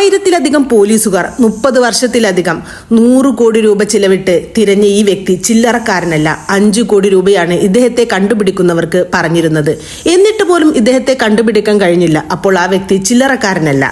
ആയിരത്തിലധികം പോലീസുകാർ മുപ്പത് വർഷത്തിലധികം നൂറ് കോടി രൂപ ചിലവിട്ട് തിരഞ്ഞ ഈ വ്യക്തി ചില്ലറക്കാരനല്ല. അഞ്ചു കോടി രൂപയാണ് ഇദ്ദേഹത്തെ കണ്ടുപിടിക്കുന്നവർക്ക് പറഞ്ഞിരുന്നത്. എന്നിട്ട് പോലും ഇദ്ദേഹത്തെ കണ്ടുപിടിക്കാൻ കഴിഞ്ഞില്ല. അപ്പോൾ ആ വ്യക്തി ചില്ലറക്കാരനല്ല.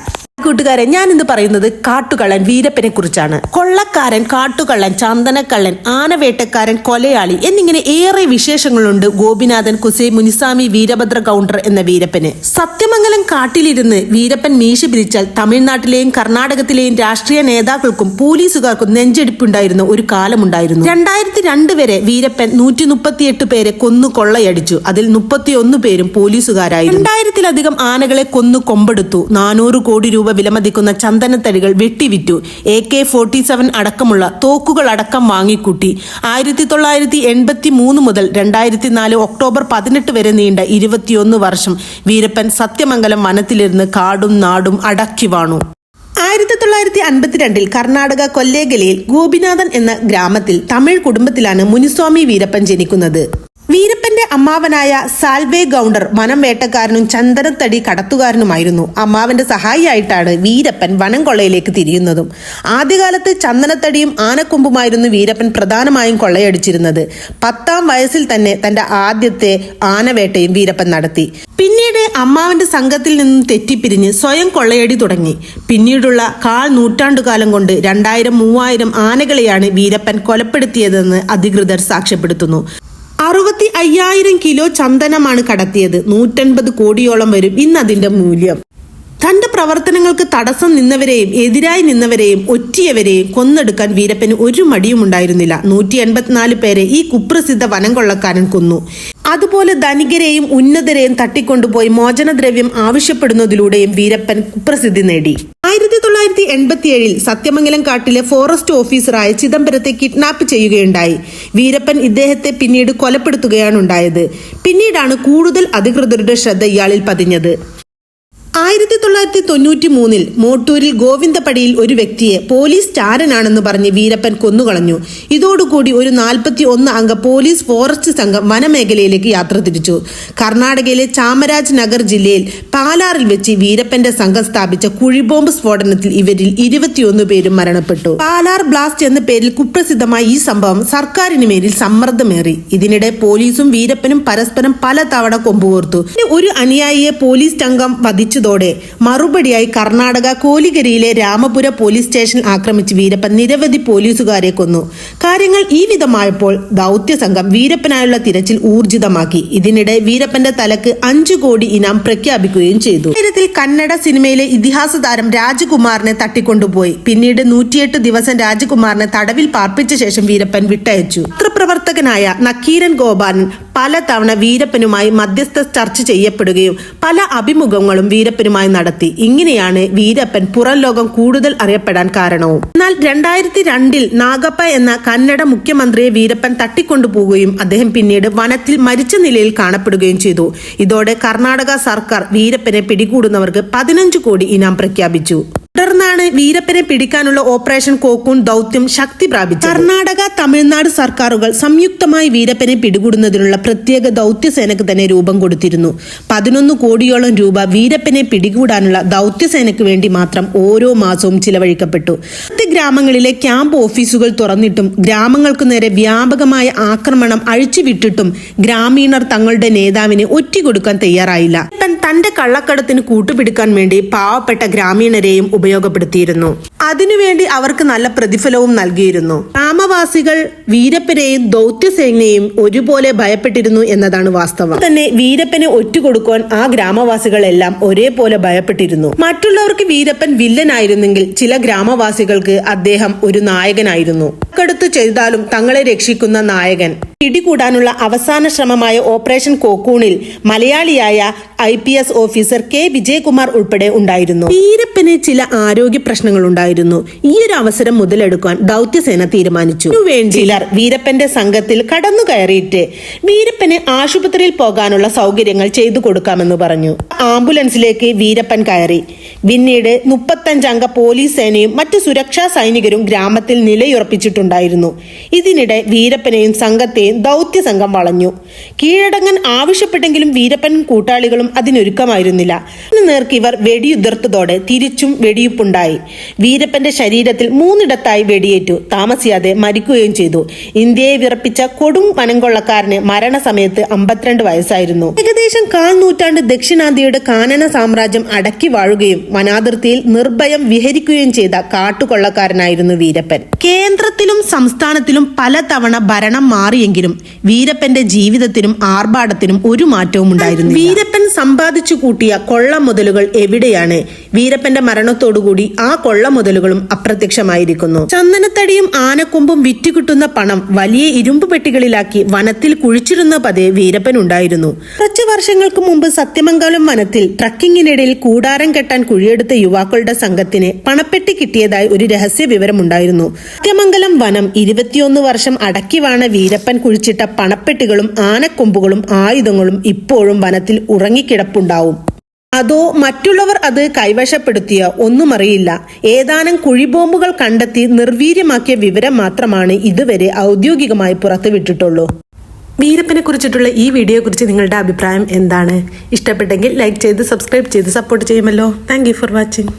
കൂട്ടുകാരെ ഞാൻ ഇന്ന് പറയുന്നത് കാട്ടുകള്ളൻ വീരപ്പനെ കുറിച്ചാണ്. കൊള്ളക്കാരൻ കാട്ടുകള്ളൻ ചന്ദനക്കള്ളൻ ആനവേട്ടക്കാരൻ കൊലയാളി എന്നിങ്ങനെ ഏറെ വിശേഷങ്ങളുണ്ട് ഗോപിനാഥൻ കുസേ മുനിസ്വാമി വീരഭദ്ര കൗണ്ടർ എന്ന വീരപ്പന്. സത്യമംഗലം കാട്ടിലിരുന്ന് വീരപ്പൻ മീശ പിരിച്ചാൽ തമിഴ്നാട്ടിലെയും കർണാടകത്തിലെയും രാഷ്ട്രീയ നേതാക്കൾക്കും പോലീസുകാർക്കും നെഞ്ചെടുപ്പുണ്ടായിരുന്ന ഒരു കാലമുണ്ടായിരുന്നു. രണ്ടായിരത്തി രണ്ട് വരെ വീരപ്പൻ നൂറ്റി മുപ്പത്തിയെട്ട് പേരെ കൊന്നു കൊള്ളയടിച്ചു. അതിൽ മുപ്പത്തിയൊന്ന് പേരും പോലീസുകാരായിരുന്നു. രണ്ടായിരത്തിലധികം ആനകളെ കൊന്നു കൊമ്പെടുത്തു. നാനൂറ് കോടി രൂപ വിലമതിക്കുന്ന ചന്ദനത്തടികൾ വെട്ടിവിറ്റു. എ കെ ഫോർട്ടി സെവൻ അടക്കമുള്ള തോക്കുകൾ അടക്കം വാങ്ങിക്കൂട്ടി. ആയിരത്തി തൊള്ളായിരത്തി എൺപത്തി മൂന്ന് മുതൽ രണ്ടായിരത്തി നാല് ഒക്ടോബർ പതിനെട്ട് വരെ നീണ്ട ഇരുപത്തിയൊന്ന് വർഷം വീരപ്പൻ സത്യമംഗലം വനത്തിലിരുന്ന് കാടും നാടും അടക്കി വാണു. ആയിരത്തി തൊള്ളായിരത്തി അൻപത്തിരണ്ടിൽ കർണാടക കൊല്ലേഗലയിൽ ഗോപിനാഥൻ എന്ന ഗ്രാമത്തിൽ തമിഴ് കുടുംബത്തിലാണ് മുനിസ്വാമി വീരപ്പൻ ജനിക്കുന്നത്. വീരപ്പന്റെ അമ്മാവനായ സാൽവേ ഗൗണ്ടർ വനം വേട്ടക്കാരനും ചന്ദനത്തടി കടത്തുകാരനുമായിരുന്നു. അമ്മാവന്റെ സഹായിയായിട്ടാണ് വീരപ്പൻ വനം കൊള്ളയിലേക്ക് തിരിയുന്നതും. ആദ്യകാലത്ത് ചന്ദനത്തടിയും ആനക്കൊമ്പുമായിരുന്നു വീരപ്പൻ പ്രധാനമായും കൊള്ളയടിച്ചിരുന്നത്. പത്താം വയസ്സിൽ തന്നെ തന്റെ ആദ്യത്തെ ആനവേട്ടയും വീരപ്പൻ നടത്തി. പിന്നീട് അമ്മാവന്റെ സംഘത്തിൽ നിന്നും തെറ്റിപ്പിരിഞ്ഞ് സ്വയം കൊള്ളയടി തുടങ്ങി. പിന്നീടുള്ള കാൽ നൂറ്റാണ്ടുകാലം കൊണ്ട് രണ്ടായിരം മൂവായിരം ആനകളെയാണ് വീരപ്പൻ കൊലപ്പെടുത്തിയതെന്ന് അധികൃതർ സാക്ഷ്യപ്പെടുത്തുന്നു. അറുപത്തി അയ്യായിരം കിലോ ചന്ദനമാണ് കടത്തിയത്. നൂറ്റൻപത് കോടിയോളം വരും ഇന്ന് അതിന്റെ മൂല്യം. തന്റെ പ്രവർത്തനങ്ങൾക്ക് തടസ്സം നിന്നവരെയും എതിരായി നിന്നവരെയും ഒറ്റിയവരെയും കൊന്നെടുക്കാൻ വീരപ്പന് ഒരു മടിയും ഉണ്ടായിരുന്നില്ല നൂറ്റി എൺപത്തിനാല് പേരെ ഈ കുപ്രസിദ്ധ വനം കൊള്ളക്കാരൻ കൊന്നു. അതുപോലെ ധനികരെയും ഉന്നതരെയും തട്ടിക്കൊണ്ടുപോയി മോചനദ്രവ്യം ആവശ്യപ്പെടുന്നതിലൂടെയും വീരപ്പൻ കുപ്രസിദ്ധി നേടി. ആയിരത്തി തൊള്ളായിരത്തി എൺപത്തിയേഴിൽ സത്യമംഗലം കാട്ടിലെ ഫോറസ്റ്റ് ഓഫീസറായ ചിദംബരത്തെ കിഡ്നാപ്പ് ചെയ്യുകയുണ്ടായി. വീരപ്പൻ ഇദ്ദേഹത്തെ പിന്നീട് കൊലപ്പെടുത്തുകയാണ് ഉണ്ടായത് പിന്നീടാണ് കൂടുതൽ അധികൃതരുടെ ശ്രദ്ധ ഇയാളിൽ പതിഞ്ഞത്. ആയിരത്തി തൊള്ളായിരത്തി തൊണ്ണൂറ്റി മൂന്നിൽ മോട്ടൂരിൽ ഗോവിന്ദപ്പടിയിൽ ഒരു വ്യക്തിയെ പോലീസ് ചാരനാണെന്ന് പറഞ്ഞ് വീരപ്പൻ കൊന്നുകളഞ്ഞു. ഇതോടുകൂടി ഒരു നാൽപ്പത്തി ഒന്ന് അംഗ പോലീസ് ഫോറസ്റ്റ് സംഘം വനമേഖലയിലേക്ക് യാത്ര തിരിച്ചു. കർണാടകയിലെ ചാമരാജ് നഗർ ജില്ലയിൽ പാലാറിൽ വെച്ച് വീരപ്പന്റെ സംഘം സ്ഥാപിച്ച കുഴിബോംബ് സ്ഫോടനത്തിൽ ഇവരിൽ ഇരുപത്തിയൊന്ന് പേരും മരണപ്പെട്ടു. പാലാർ ബ്ലാസ്റ്റ് എന്ന പേരിൽ കുപ്രസിദ്ധമായ ഈ സംഭവം സർക്കാരിന് മേലിൽ സമ്മർദ്ദമേറി. ഇതിനിടെ പോലീസും വീരപ്പനും പരസ്പരം പലതവണ കൊമ്പുകോർത്തു. ഒരു അനുയായിയെ പോലീസ് സംഘം വധിച്ചതോടെ മറുപടിയായി കർണാടക കോലിഗരിയിലെ രാമപുര പോലീസ് സ്റ്റേഷൻ ആക്രമിച്ച് വീരപ്പൻ നിരവധി പോലീസുകാരെ കൊന്നു. കാര്യങ്ങൾ ഈ വിധമായപ്പോൾ ദൗത്യ സംഘം വീരപ്പനായുള്ള തിരച്ചിൽ ഊർജിതമാക്കി. ഇതിനിടെ വീരപ്പന്റെ തലക്ക് അഞ്ചു കോടി ഇനാം പ്രഖ്യാപിക്കുകയും ചെയ്തു. ഇത്തരത്തിൽ കന്നഡ സിനിമയിലെ ഇതിഹാസ താരം രാജകുമാറിനെ തട്ടിക്കൊണ്ടുപോയി. പിന്നീട് നൂറ്റിയെട്ട് ദിവസം രാജകുമാറിനെ തടവിൽ പാർപ്പിച്ച ശേഷം വീരപ്പൻ വിട്ടയച്ചു. പത്രപ്രവർത്തകനായ നക്കീരൻ ഗോപാലൻ പലതവണ വീരപ്പനുമായി മധ്യസ്ഥ ചർച്ച ചെയ്യപ്പെടുകയും പല അഭിമുഖങ്ങളും വീരപ്പനുമായി നടത്തി. ഇങ്ങനെയാണ് വീരപ്പൻ പുറം ലോകം കൂടുതൽ അറിയപ്പെടാൻ കാരണവും. എന്നാൽ രണ്ടായിരത്തി രണ്ടിൽ നാഗപ്പ എന്ന കന്നഡ മുഖ്യമന്ത്രിയെ വീരപ്പൻ തട്ടിക്കൊണ്ടുപോവുകയും അദ്ദേഹം പിന്നീട് വനത്തിൽ മരിച്ച നിലയിൽ കാണപ്പെടുകയും ചെയ്തു. ഇതോടെ കർണാടക സർക്കാർ വീരപ്പനെ പിടികൂടുന്നവർക്ക് പതിനഞ്ച് കോടി ഇനാം പ്രഖ്യാപിച്ചു. തുടർന്നാണ് വീരപ്പനെ പിടിക്കാനുള്ള ഓപ്പറേഷൻ കോക്കൂൺ ദൗത്യം ശക്തി പ്രാപിച്ചത്. കർണാടക തമിഴ്നാട് സർക്കാരുകൾ സംയുക്തമായി വീരപ്പനെ പിടികൂടുന്നതിനുള്ള പ്രത്യേക ദൗത്യസേനക്ക് തന്നെ രൂപം കൊടുത്തിരുന്നു. പതിനൊന്ന് കോടിയോളം രൂപ വീരപ്പനെ പിടികൂടാനുള്ള ദൗത്യസേനയ്ക്ക് വേണ്ടി മാത്രം ഓരോ മാസവും ചിലവഴിക്കപ്പെട്ടു. പത്ത് ഗ്രാമങ്ങളിലെ ക്യാമ്പ് ഓഫീസുകൾ തുറന്നിട്ടും ഗ്രാമങ്ങൾക്കു നേരെ വ്യാപകമായ ആക്രമണം അഴിച്ചുവിട്ടിട്ടും ഗ്രാമീണർ തങ്ങളുടെ നേതാവിനെ ഒറ്റിക്കൊടുക്കാൻ തയ്യാറായില്ല. തന്റെ കള്ളക്കടത്തിന് കൂട്ടുപിടിക്കാൻ വേണ്ടി പാവപ്പെട്ട ഗ്രാമീണരെയും ഉപയോഗപ്പെടുത്തിയിരുന്നു. അതിനുവേണ്ടി അവർക്ക് നല്ല പ്രതിഫലവും നൽകിയിരുന്നു. ഗ്രാമവാസികൾ വീരപ്പനെയും ദൗത്യസേനയെയും ഒരുപോലെ ഭയപ്പെട്ടിരുന്നു എന്നതാണ് വാസ്തവം. തന്നെ വീരപ്പനെ ഒറ്റുകൊടുക്കുവാൻ ആ ഗ്രാമവാസികളെല്ലാം ഒരേപോലെ ഭയപ്പെട്ടിരുന്നു. മറ്റുള്ളവർക്ക് വീരപ്പൻ വില്ലനായിരുന്നെങ്കിൽ ചില ഗ്രാമവാസികൾക്ക് അദ്ദേഹം ഒരു നായകനായിരുന്നു. കടുത്ത് ചെയ്താലും തങ്ങളെ രക്ഷിക്കുന്ന നായകൻ. പിടികൂടാനുള്ള അവസാന ശ്രമമായ ഓപ്പറേഷൻ കോക്കൂണിൽ മലയാളിയായ I P S officer K Vijayakumar ഉൾപ്പെടെ ഉണ്ടായിരുന്നു. വീരപ്പന് ചില ആരോഗ്യ പ്രശ്നങ്ങൾ ഉണ്ടായിരുന്നു. ഈ ഒരു അവസരം മുതലെടുക്കാൻ ദൗത്യസേന തീരുമാനിച്ചു. വേണ്ടി ചിലർ വീരപ്പന്റെ സംഘത്തിൽ കടന്നു കയറിയിട്ട് വീരപ്പന് ആശുപത്രിയിൽ പോകാനുള്ള സൗകര്യങ്ങൾ ചെയ്തു കൊടുക്കാമെന്ന് പറഞ്ഞു. ആംബുലൻസിലേക്ക് വീരപ്പൻ കയറി. പിന്നീട് മുപ്പത്തഞ്ചംഗ പോലീസ് സേനയും മറ്റു സുരക്ഷാ സൈനികരും ഗ്രാമത്തിൽ നിലയുറപ്പിച്ചിട്ടുണ്ടായിരുന്നു. ഇതിനിടെ വീരപ്പനെയും സംഘത്തെയും ദൗത്യ സംഘം വളഞ്ഞു. കീഴടങ്ങാൻ ആവശ്യപ്പെട്ടെങ്കിലും വീരപ്പനും കൂട്ടാളികളും അതിനൊരുക്കമായിരുന്നില്ല. നേർക്ക് ഇവർ വെടിയുതിർത്തതോടെ തിരിച്ചും വെടിയുപ്പുണ്ടായി. വീരപ്പന്റെ ശരീരത്തിൽ മൂന്നിടത്തായി വെടിയേറ്റു. താമസിയാതെ മരിക്കുകയും ചെയ്തു. ഇന്ത്യയെ വിറപ്പിച്ച കൊടും വനംകൊള്ളക്കാരന് മരണസമയത്ത് അമ്പത്തിരണ്ട് വയസ്സായിരുന്നു. ഏകദേശം കാൽ നൂറ്റാണ്ട് ദക്ഷിണാന്ത്യയുടെ കാനന സാമ്രാജ്യം അടക്കി വാഴുകയും വനാതിർത്തിയിൽ നിർഭയം വിഹരിക്കുകയും ചെയ്ത കാട്ടുകൊള്ളക്കാരനായിരുന്നു വീരപ്പൻ. കേന്ദ്രത്തിലും സംസ്ഥാനത്തിലും പലതവണ ഭരണം മാറിയെങ്കിലും വീരപ്പന്റെ ജീവിതത്തിനും ആർഭാടത്തിനും ഒരു മാറ്റവും ഉണ്ടായിരുന്നു വീരപ്പൻ സമ്പാദിച്ചു കൂട്ടിയ കൊള്ള മുതലുകൾ എവിടെയാണ്? വീരപ്പന്റെ മരണത്തോടുകൂടി ആ കൊള്ള മുതലുകളും അപ്രത്യക്ഷമായിരിക്കുന്നു. ചന്ദനത്തടിയും ആനക്കൊമ്പും വിറ്റുകിട്ടുന്ന പണം വലിയ ഇരുമ്പ് പെട്ടികളിലാക്കി വനത്തിൽ കുഴിച്ചിരുന്ന പതിവ് വീരപ്പൻ ഉണ്ടായിരുന്നു. കുറച്ചു വർഷങ്ങൾക്ക് മുമ്പ് സത്യമംഗലം വനത്തിൽ ട്രക്കിങ്ങിനിടയിൽ കൂടാരം കെട്ടാൻ കുഴിയെടുത്ത യുവാക്കളുടെ സംഘത്തിന് പണപ്പെട്ടി കിട്ടിയതായി ഒരു രഹസ്യ വിവരമുണ്ടായിരുന്നു. സത്യമംഗലം വനം ഇരുപത്തിയൊന്ന് വർഷം അടക്കി വാണ വീരപ്പൻ കുഴിച്ചിട്ട പണപ്പെട്ടികളും ആനക്കൊമ്പുകളും ആയുധങ്ങളും ഇപ്പോഴും വനത്തിൽ ഉറങ്ങിക്കിടപ്പുണ്ടാവും. അതോ മറ്റുള്ളവർ അത് കൈവശപ്പെടുത്തിയ ഒന്നും അറിയില്ല. ഏതാനും കുഴിബോംബുകൾ കണ്ടെത്തി നിർവീര്യമാക്കിയ വിവരം മാത്രമാണ് ഇതുവരെ ഔദ്യോഗികമായി പുറത്തുവിട്ടിട്ടുള്ളൂ. വീരപ്പനെ കുറിച്ചിട്ടുള്ള ഈ വീഡിയോയെക്കുറിച്ച് നിങ്ങളുടെ അഭിപ്രായം എന്താണ്? ഇഷ്ടപ്പെട്ടെങ്കിൽ ലൈക്ക് ചെയ്ത് സബ്സ്ക്രൈബ് ചെയ്ത് സപ്പോർട്ട് ചെയ്യുമല്ലോ. Thank for watching.